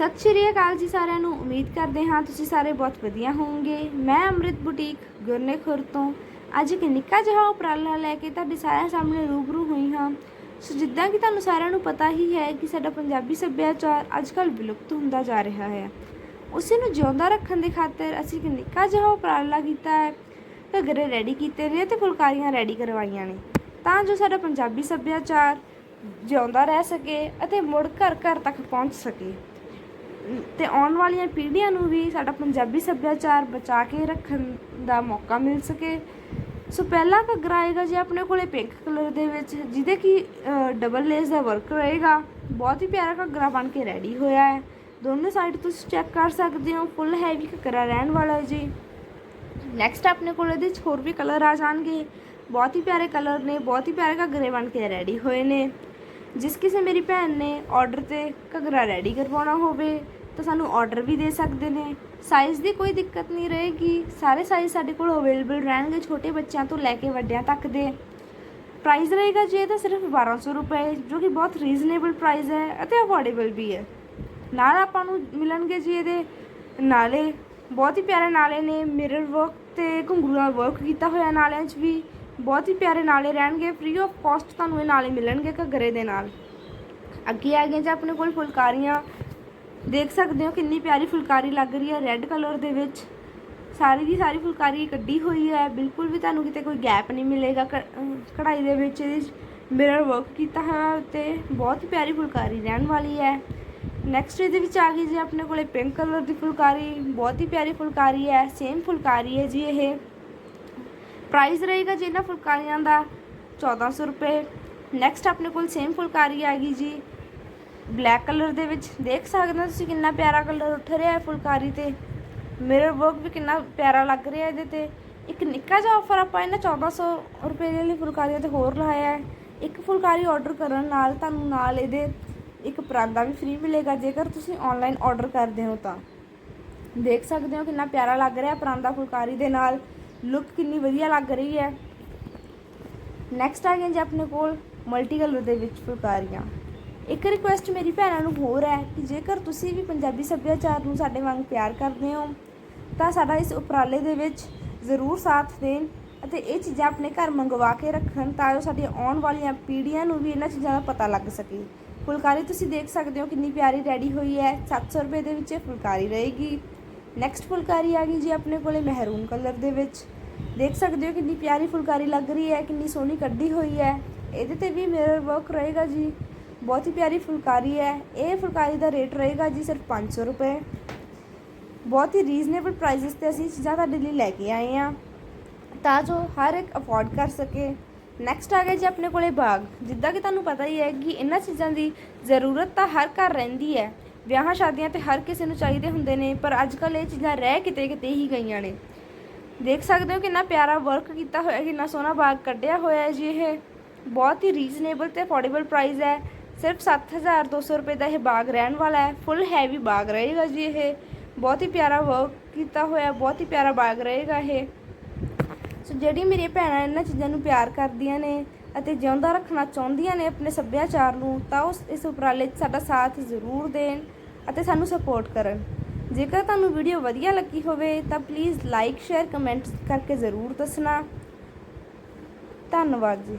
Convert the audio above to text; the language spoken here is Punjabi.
ਸਤਿ ਸ਼੍ਰੀ ਅਕਾਲ ਜੀ ਸਾਰਿਆਂ ਨੂੰ। ਉਮੀਦ ਕਰਦੇ ਹਾਂ ਤੁਸੀਂ ਸਾਰੇ ਬਹੁਤ ਵਧੀਆ ਹੋਵੋਗੇ। ਮੈਂ ਅੰਮ੍ਰਿਤ ਬੁਟੀਕ, ਗੁਰਨੇਖੁਰ ਤੋਂ। ਅੱਜ ਇੱਕ ਨਿੱਕਾ ਜਿਹਾ ਉਪਰਾਲਾ ਲੈ ਕੇ ਤੁਹਾਡੇ ਸਾਰਿਆਂ ਸਾਹਮਣੇ ਰੂਬਰੂ ਹੋਈ ਹਾਂ। ਸੋ ਜਿੱਦਾਂ ਕਿ ਤੁਹਾਨੂੰ ਸਾਰਿਆਂ ਨੂੰ ਪਤਾ ਹੀ ਹੈ ਕਿ ਸਾਡਾ ਪੰਜਾਬੀ ਸੱਭਿਆਚਾਰ ਅੱਜਕੱਲ੍ਹ ਵਿਲੁਪਤ ਹੁੰਦਾ ਜਾ ਰਿਹਾ ਹੈ। ਉਸੇ ਨੂੰ ਜਿਉਂਦਾ ਰੱਖਣ ਦੀ ਖਾਤਰ ਅਸੀਂ ਇੱਕ ਨਿੱਕਾ ਜਿਹਾ ਉਪਰਾਲਾ ਕੀਤਾ ਹੈ। ਘੱਗਰੇ ਰੈਡੀ ਕੀਤੇ ਨੇ ਤੇ ਫੁਲਕਾਰੀਆਂ ਰੈਡੀ ਕਰਵਾਈਆਂ ਨੇ। ਤਾਂ ਜੋ ਸਾਡਾ ਪੰਜਾਬੀ ਸੱਭਿਆਚਾਰ ਜਿਉਂਦਾ ਰਹਿ ਸਕੇ ਅਤੇ ਮੁੜ ਘਰ ਘਰ ਤੱਕ ਪਹੁੰਚ ਸਕੇ। ਤੇ ਆਉਣ ਵਾਲੀਆਂ ਪੀੜ੍ਹੀਆਂ ਨੂੰ ਵੀ ਸਾਡਾ ਪੰਜਾਬੀ ਸੱਭਿਆਚਾਰ ਬਚਾ ਕੇ ਰੱਖਣ ਦਾ ਮੌਕਾ ਮਿਲ ਸਕੇ। ਸੋ ਪਹਿਲਾ ਘੱਗਰਾ ਆਏਗਾ ਜੀ ਆਪਣੇ ਕੋਲੇ ਪਿੰਕ ਕਲਰ ਦੇ ਵਿੱਚ, ਜਿਹਦੇ ਕਿ ਡਬਲ ਲੇਸ ਦਾ ਵਰਕ ਰਹੇਗਾ। ਬਹੁਤ ਹੀ ਪਿਆਰਾ ਘੱਗਰਾ ਬਣ ਕੇ ਰੈਡੀ ਹੋਇਆ ਹੈ। ਦੋਨੋਂ ਸਾਈਡ ਤੁਸੀਂ ਚੈੱਕ ਕਰ ਸਕਦੇ ਹੋ ਫੁੱਲ ਹੈਵੀ ਘੱਗਰਾ ਰਹਿਣ ਵਾਲਾ ਜੀ। ਨੈਕਸਟ ਆਪਣੇ ਕੋਲ ਇਹਦੇ 'ਚ ਹੋਰ ਵੀ ਕਲਰ ਆ ਜਾਣਗੇ। ਬਹੁਤ ਹੀ ਪਿਆਰੇ ਕਲਰ ਨੇ, ਬਹੁਤ ਹੀ ਪਿਆਰੇ ਘੱਗਰੇ ਬਣ ਕੇ ਰੈਡੀ ਹੋਏ ਨੇ। ਜਿਸ ਕਿਸੇ ਮੇਰੀ ਭੈਣ ਨੇ ਆਰਡਰ ਤੇ ਘੱਗਰਾ ਰੈਡੀ ਕਰਵਾਉਣਾ ਹੋਵੇ, ਤਾਂ ਸਾਨੂੰ ਆਰਡਰ ਵੀ ਦੇ ਸਕਦੇ ਨੇ। ਸਾਈਜ਼ ਦੀ ਕੋਈ ਦਿੱਕਤ ਨਹੀਂ ਰਹੇਗੀ। ਸਾਰੇ ਸਾਈਜ਼ ਸਾਡੇ ਕੋਲ ਅਵੇਲੇਬਲ ਰਹਿਣਗੇ, ਛੋਟੇ ਬੱਚਿਆਂ ਤੋਂ ਲੈ ਕੇ ਵੱਡਿਆਂ ਤੱਕ ਦੇ। ਪ੍ਰਾਈਸ ਰਹੇਗਾ ਜੀ ਇਹਦਾ ਸਿਰਫ 1200 ਰੁਪਏ, ਜੋ ਕਿ ਬਹੁਤ ਰੀਜ਼ਨੇਬਲ ਪ੍ਰਾਈਸ ਹੈ ਅਤੇ ਅਫੋਰਡੇਬਲ ਵੀ ਹੈ। ਨਾਲ ਆਪਾਂ ਨੂੰ ਮਿਲਣਗੇ ਜੀ ਇਹਦੇ ਨਾਲੇ, ਬਹੁਤ ਹੀ ਪਿਆਰੇ ਨਾਲੇ ਨੇ ਮਿਰਰ ਵਰਕ ਤੇ ਘੁੰਗਰੂਆਂ ਵਰਕ ਕੀਤਾ ਹੋਇਆ ਨਾਲਿਆਂ 'ਚ ਵੀ। ਬਹੁਤ ਹੀ ਪਿਆਰੇ ਨਾਲੇ ਰਹਿਣਗੇ ਫ੍ਰੀ ਆਫ ਕਾਸਟ ਤੁਹਾਨੂੰ ਇਹ ਨਾਲੇ ਮਿਲਣਗੇ ਘੱਗਰੇ ਦੇ ਨਾਲ। ਅੱਗੇ ਆ ਗਏ ਜੀ ਆਪਣੇ ਕੋਲ ਫੁਲਕਾਰੀਆਂ, ਦੇਖ ਸਕਦੇ ਹੋ ਕਿੰਨੀ ਪਿਆਰੀ ਫੁਲਕਾਰੀ ਲੱਗ ਰਹੀ ਹੈ ਰੈੱਡ ਕਲਰ ਦੇ ਵਿੱਚ। ਸਾਰੀ ਦੀ ਸਾਰੀ ਫੁਲਕਾਰੀ ਕੱਢੀ ਹੋਈ ਹੈ, ਬਿਲਕੁਲ ਵੀ ਤੁਹਾਨੂੰ ਕਿਤੇ ਕੋਈ ਗੈਪ ਨਹੀਂ ਮਿਲੇਗਾ ਕ- ਕਢਾਈ ਦੇ ਵਿੱਚ, ਇਹਦੀ ਮਿਰਰ ਵਰਕ ਕੀਤਾ ਹੋਇਆ ਤੇ ਬਹੁਤ ਹੀ ਪਿਆਰੀ ਫੁਲਕਾਰੀ ਰਹਿਣ ਵਾਲੀ ਹੈ। ਨੈਕਸਟ ਇਹਦੇ ਵਿੱਚ ਆ ਗਈ ਜੀ, ਆਪਣੇ ਕੋਲੇ ਪਿੰਕ ਕਲਰ ਦੀ ਫੁਲਕਾਰੀ, ਬਹੁਤ ਹੀ ਪਿਆਰੀ ਫੁਲਕਾਰੀ ਹੈ ਸੇਮ ਫੁਲਕਾਰੀ ਹੈ ਜੀ ਇਹ। ਪ੍ਰਾਈਸ ਰਹੇਗਾ ਜੀ ਇਹਨਾਂ ਫੁਲਕਾਰੀਆਂ ਦਾ 1400 ਰੁਪਏ। ਨੈਕਸਟ ਆਪਣੇ ਕੋਲ ਸੇਮ ਫੁਲਕਾਰੀ ਆ ਗਈ ਜੀ। ਬਲੈਕ ਕਲਰ ਦੇ ਵਿੱਚ ਦੇਖ ਸਕਦੇ ਹੋ ਤੁਸੀਂ ਕਿੰਨਾ ਪਿਆਰਾ ਕਲਰ ਉੱਠ ਰਿਹਾ ਹੈ ਫੁਲਕਾਰੀ ਤੇ। ਮਿਰਰ ਵਰਕ ਵੀ ਕਿੰਨਾ ਪਿਆਰਾ ਲੱਗ ਰਿਹਾ ਇਹਦੇ ਤੇ। ਇੱਕ ਨਿੱਕਾ ਜਿਹਾ ਆਫਰ ਆਪਾਂ ਇਹਨਾਂ 1400 ਰੁਪਏ ਦੇ ਲਈ ਫੁਲਕਾਰੀਆਂ ਤੇ ਹੋਰ ਲਾਇਆ ਹੈ। ਇੱਕ ਫੁਲਕਾਰੀ ਆਰਡਰ ਕਰਨ ਨਾਲ ਤੁਹਾਨੂੰ ਨਾਲ ਇਹਦੇ ਇੱਕ ਪਰਾਂਦਾ ਵੀ ਫ੍ਰੀ ਮਿਲੇਗਾ। ਜੇਕਰ ਤੁਸੀਂ ਆਨਲਾਈਨ ਆਰਡਰ ਕਰਦੇ ਹੋ ਤਾਂ। ਦੇਖ ਸਕਦੇ ਹੋ ਕਿੰਨਾ ਪਿਆਰਾ ਲੱਗ ਰਿਹਾ ਪਰਾਂਦਾ ਫੁਲਕਾਰੀ ਦੇ ਨਾਲ। ਲੁੱਕ ਕਿੰਨੀ ਵਧੀਆ ਲੱਗ ਰਹੀ ਹੈ। ਨੈਕਸਟ ਆ ਗਿਆ ਜੀ ਆਪਣੇ ਕੋਲ ਮਲਟੀ ਕਲਰ ਦੇ ਵਿੱਚ ਫੁਲਕਾਰੀਆਂ। ਇੱਕ ਰਿਕੁਐਸਟ ਮੇਰੀ ਭੈਣਾਂ ਨੂੰ ਹੋਰ ਹੈ ਕਿ ਜੇਕਰ ਤੁਸੀਂ ਵੀ ਪੰਜਾਬੀ ਸੱਭਿਆਚਾਰ ਨੂੰ ਸਾਡੇ ਵਾਂਗ ਪਿਆਰ ਕਰਦੇ ਹੋ, ਤਾਂ ਸਾਡਾ ਇਸ ਉਪਰਾਲੇ ਦੇ ਵਿੱਚ ਜ਼ਰੂਰ ਸਾਥ ਦੇਣ ਅਤੇ ਇਹ ਚੀਜ਼ਾਂ ਆਪਣੇ ਘਰ ਮੰਗਵਾ ਕੇ ਰੱਖਣ ਤਾਂ ਜੋ ਸਾਡੀਆਂ ਆਉਣ ਵਾਲੀਆਂ ਪੀੜ੍ਹੀਆਂ ਨੂੰ ਵੀ ਇਹਨਾਂ ਚੀਜ਼ਾਂ ਦਾ ਪਤਾ ਲੱਗ ਸਕੇ। ਫੁਲਕਾਰੀ ਤੁਸੀਂ ਦੇਖ ਸਕਦੇ ਹੋ ਕਿੰਨੀ ਪਿਆਰੀ ਰੈਡੀ ਹੋਈ ਹੈ। 700 ਰੁਪਏ ਦੇ ਵਿੱਚ ਇਹ ਫੁਲਕਾਰੀ ਰਹੇਗੀ। ਨੈਕਸਟ ਫੁਲਕਾਰੀ ਆ ਗਈ ਜੀ ਆਪਣੇ ਕੋਲੇ ਮਹਿਰੂਨ ਕਲਰ ਦੇ ਵਿੱਚ। ਦੇਖ ਸਕਦੇ ਹੋ ਕਿੰਨੀ ਪਿਆਰੀ ਫੁਲਕਾਰੀ ਲੱਗ ਰਹੀ ਹੈ, ਕਿੰਨੀ ਸੋਹਣੀ ਕੱਢੀ ਹੋਈ ਹੈ। ਇਹਦੇ ਤੇ ਵੀ ਮਿਰਰ ਵਰਕ ਰਹੇਗਾ ਜੀ। ਬਹੁਤ ਹੀ ਪਿਆਰੀ ਫੁਲਕਾਰੀ ਹੈ। ਇਹ ਫੁਲਕਾਰੀ ਦਾ ਰੇਟ ਰਹੇਗਾ ਜੀ ਸਿਰਫ 500 ਰੁਪਏ। ਬਹੁਤ ਹੀ ਰੀਜ਼ਨੇਬਲ ਪ੍ਰਾਈਸਸ ਤੇ ਅਸੀਂ ਚੀਜ਼ਾਂ ਤੁਹਾਡੇ ਲਈ ਲੈ ਕੇ ਆਏ ਹਾਂ। ਤਾਂ ਜੋ ਹਰ ਇੱਕ ਅਫੋਰਡ ਕਰ ਸਕੇ। ਨੈਕਸਟ ਆ ਗਿਆ ਜੀ ਆਪਣੇ ਕੋਲੇ ਬਾਗ। ਜਿੱਦਾਂ ਕਿ ਤੁਹਾਨੂੰ ਪਤਾ ਹੀ ਹੈ ਕਿ ਇਹਨਾਂ ਚੀਜ਼ਾਂ ਦੀ ਜ਼ਰੂਰਤ ਤਾਂ ਹਰ ਘਰ ਰਹਿੰਦੀ ਹੈ। ਵਿਆਹਾਂ ਸ਼ਾਦੀਆਂ ਤੇ ਹਰ ਕਿਸੇ ਨੂੰ ਚਾਹੀਦੇ ਹੁੰਦੇ ਨੇ, ਪਰ ਅੱਜ ਕੱਲ੍ਹ ਇਹ ਚੀਜ਼ਾਂ ਰਹਿ ਕਿਤੇ ਕਿਤੇ ਹੀ ਗਈਆਂ ਨੇ। ਦੇਖ ਸਕਦੇ ਹੋ ਕਿੰਨਾ ਪਿਆਰਾ ਵਰਕ ਕੀਤਾ ਹੋਇਆ ਕਿੰਨਾ ਸੋਹਣਾ ਬਾਗ ਕੱਢਿਆ ਹੋਇਆ ਹੈ ਜੀ ਇਹ। ਬਹੁਤ ਹੀ ਰੀਜ਼ਨੇਬਲ ਤੇ ਅਫੋਰਡੇਬਲ ਪ੍ਰਾਈਸ ਹੈ। ਸਿਰਫ 7200 ਰੁਪਏ ਦਾ ਇਹ ਬਾਗ ਰਹਿਣ ਵਾਲਾ ਹੈ ਫੁੱਲ ਹੈਵੀ ਬਾਗ ਰਹੇਗਾ ਜੀ ਇਹ। ਬਹੁਤ ਹੀ ਪਿਆਰਾ ਵਰਕ ਕੀਤਾ ਹੋਇਆ, ਬਹੁਤ ਹੀ ਪਿਆਰਾ ਬਾਗ ਰਹੇਗਾ ਇਹ। ਸੋ ਜਿਹੜੀ ਮੇਰੀ ਭੈਣਾਂ ਇਹਨਾਂ ਚੀਜ਼ਾਂ ਨੂੰ ਪਿਆਰ ਕਰਦੀਆਂ ਨੇ ਅਤੇ ਜਿਉਂਦਾ ਰੱਖਣਾ ਚਾਹੁੰਦੀਆਂ ਨੇ ਆਪਣੇ ਸੱਭਿਆਚਾਰ ਨੂੰ, ਤਾਂ ਉਸ, ਇਸ ਉਪਰਾਲੇ 'ਚ ਸਾਡਾ ਸਾਥ ਜ਼ਰੂਰ ਦੇਣ ਅਤੇ ਸਾਨੂੰ ਸਪੋਰਟ ਕਰਨ। ਜੇਕਰ ਤੁਹਾਨੂੰ ਵੀਡੀਓ ਵਧੀਆ ਲੱਗੀ ਹੋਵੇ, ਤਾਂ ਪਲੀਜ਼ ਲਾਈਕ ਸ਼ੇਅਰ ਕਮੈਂਟ ਕਰਕੇ ਜ਼ਰੂਰ ਦੱਸਣਾ। ਧੰਨਵਾਦ ਜੀ।